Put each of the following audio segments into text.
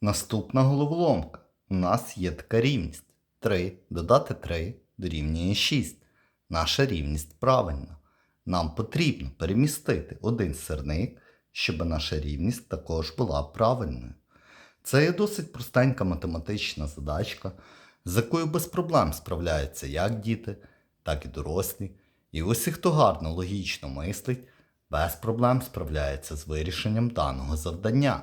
Наступна головоломка. У нас є така рівність. 3 додати 3 дорівнює 6. Наша рівність правильна. Нам потрібно перемістити один сирник, щоб наша рівність також була правильною. Це є досить простенька математична задачка, з якою без проблем справляються як діти, так і дорослі. І усі, хто гарно логічно мислить, без проблем справляється з вирішенням даного завдання.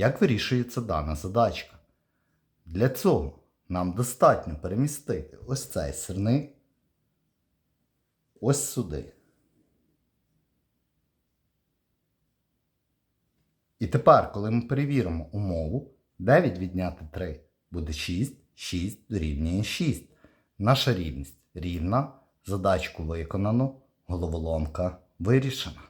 Як вирішується дана задачка? Для цього нам достатньо перемістити ось цей сирник ось сюди. І тепер, коли ми перевіримо умову, 9 відняти 3 буде 6, 6 дорівнює 6. Наша рівність рівна, задачку виконано, головоломка вирішена.